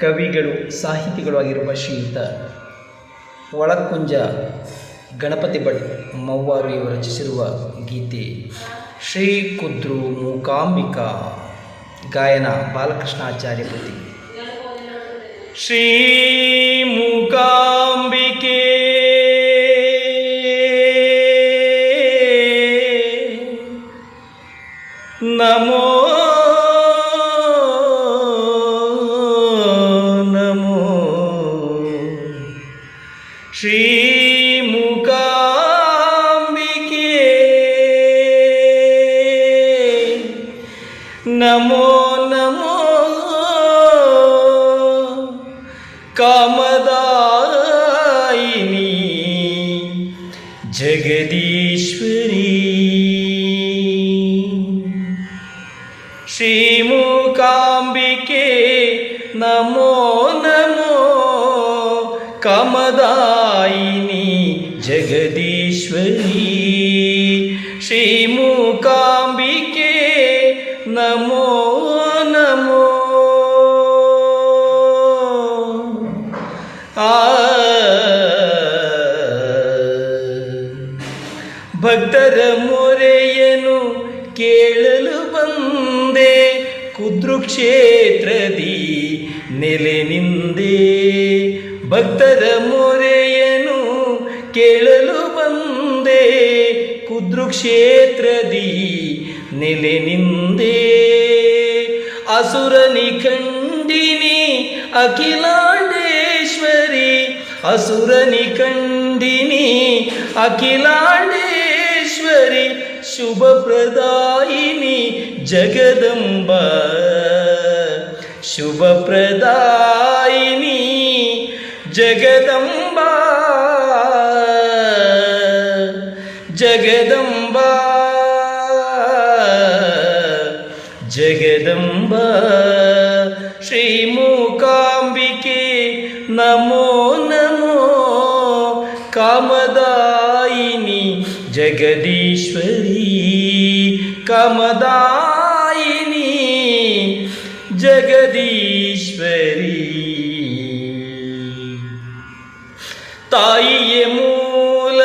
ಕವಿಗಳು, ಸಾಹಿತಿಗಳು ಆಗಿರುವ ಶ್ರೀಯುತ ಒಳಕುಂಜ ಗಣಪತಿ ಭಟ್ ಮವ್ವಾರು ಇವರು ರಚಿಸಿರುವ ಗೀತೆ ಶ್ರೀ ಕುದ್ರು ಮೂಕಾಂಬಿಕಾ ಗಾಯನ ಬಾಲಕೃಷ್ಣಾಚಾರ್ಯ ಕೃತಿ. ಶ್ರೀ ಮೂಕಾಂಬಿಕೆ ನಮೋ মুকাম্বিকে নমো নমো। কামদায়িনী জগদীশ্বরী। শ্রীমুকাম্বিকে নমো। ಕಾಮದಾಯಿನಿ ಜಗದೀಶ್ವರಿ. ಶ್ರೀಮೂಕಾಂಬಿಕೆ ನಮೋ ನಮೋ. ಆ. ಭಕ್ತರ ಮೊರೆಯನು ಕೇಳಲು ಬಂದೆ ಕುದ್ರುಕ್ಷೇತ್ರದಿ ನೆಲೆ ನಿಂದೆ. ಭಕ್ತರ ಮೊರೆಯನು ಕೇಳಲು ಬಂದೆ ಕುದ್ರುಕ್ಷೇತ್ರದಿ ನೆಲೆ ನಿಂದೆ ಅಸುರನಿ ಖಂಡಿನಿ ಅಖಿಲಾಂಡೇಶ್ವರಿ ಅಸುರನಿ ಖಂಡಿನಿ ಅಖಿಲಾಂಡೇಶ್ವರಿ ಶುಭ ಪ್ರದಾಯಿನಿ ಜಗದಂಬ ಶುಭ ಪ್ರದಾಯಿನಿ ജഗദംബ. ജഗദംബ. ജഗദംബ. ശ്രീമൂകാംബികെ നമോ നമോ. കാമദായിനി ജഗദീശ്വരി. കമദാ ತಾಯಿಯೇ ಮೂಲ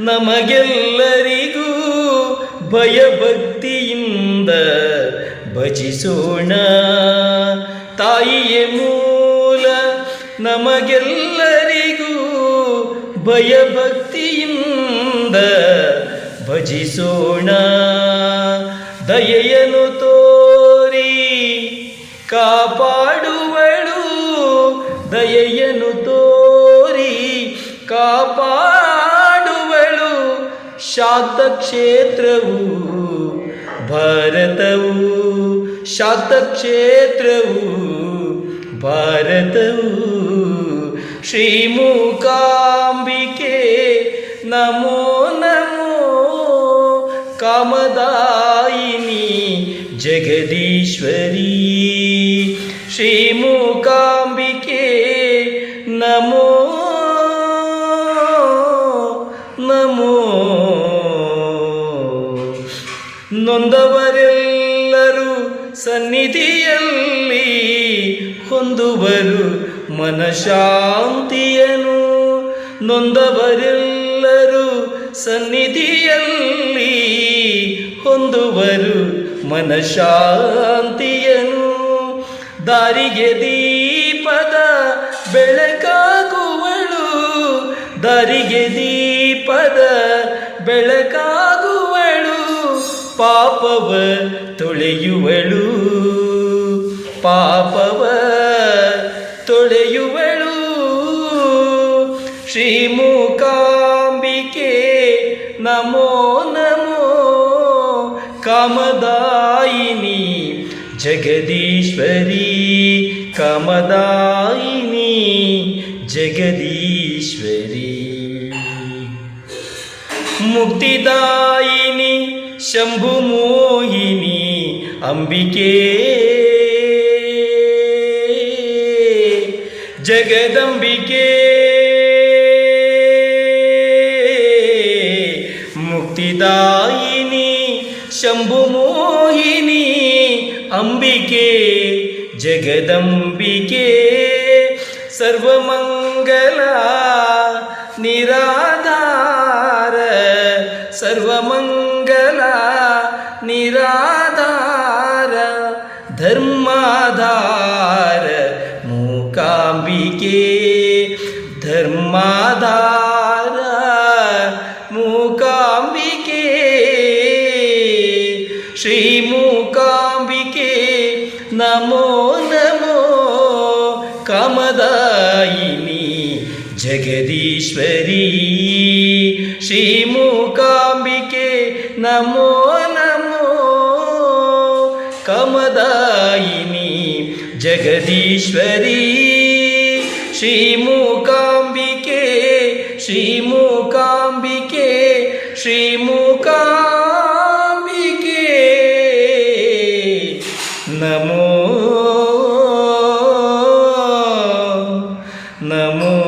ನಮಗೆಲ್ಲರಿಗೂ ಭಯಭಕ್ತಿಯಿಂದ ಭಜಿಸೋಣ. ತಾಯಿಯೇ ಮೂಲ ನಮಗೆಲ್ಲರಿಗೂ ಭಯಭಕ್ತಿಯಿಂದ ಭಜಿಸೋಣ. ದಯೆಯನು ತೋರಿ ಶಾಕ್ತ ಕ್ಷೇತ್ರವು ಭಾರತವು ಶಾಕ್ತ ಕ್ಷೇತ್ರವು ಭಾರತವು ಶ್ರೀಮೂಕಾಂಬಿಕೆ ನಮೋ ನಮೋ ಕಾಮದಾಯಿನಿ ಜಗದೀಶ್ವರಿ ಶ್ರೀಮೂಕಾಂಬಿಕೆ ಸನ್ನಿಧಿಯಲ್ಲಿ ಹೊಂದುವರು ಮನಶಾಂತಿಯನು. ನೊಂದವರೆಲ್ಲರೂ ಸನ್ನಿಧಿಯಲ್ಲಿ ಹೊಂದುವರು ಮನಶಾಂತಿಯನು. ದಾರಿಗೆ ದೀಪದ ಬೆಳಕಾಗುವಳು. ದಾರಿಗೆ ದೀಪದ ಬೆಳಕಾಗುವಳು. ಪಾಪವ ತೊಳೆಯುವಳು ಪಾಪವ ತೊಳೆಯುವಳು ಶ್ರೀಮೂಕಾಂಬಿಕೆ ನಮೋ ನಮೋ ಕಾಮದಾಯಿನಿ ಜಗದೀಶ್ವರಿ ಕಾಮದಾಯಿನಿ ಜಗದೀಶ್ವರಿ ಮುಕ್ತಿದಾಯಿನಿ ശംഭുമോഹിനി അംബികേ. ജഗദംബികേ. മുക്തിദായിനി ശംഭുമോഹിനി അംബികേ. ജഗദംബികേ. സർവമംഗല നിരാ ಧರ್ಮಾಧಾರ ಮೂಕಾಂಬಿಕೆ ಶ್ರೀ ಮೂಕಾಂಬಿಕೆ ನಮೋ ನಮೋ ಕಾಮದಾಯಿನಿ ಜಗದೀಶ್ವರಿ ಶ್ರೀ ಮೂಕಾಂಬಿಕೆ ನಮೋ ನಮೋ ಕಾಮದಾಯಿನಿ ಜಗದೀಶ್ವರಿ श्रीमूकाम्बिके श्रीमूकाम्बिके श्रीमूकाम्बिके। नमो नमो।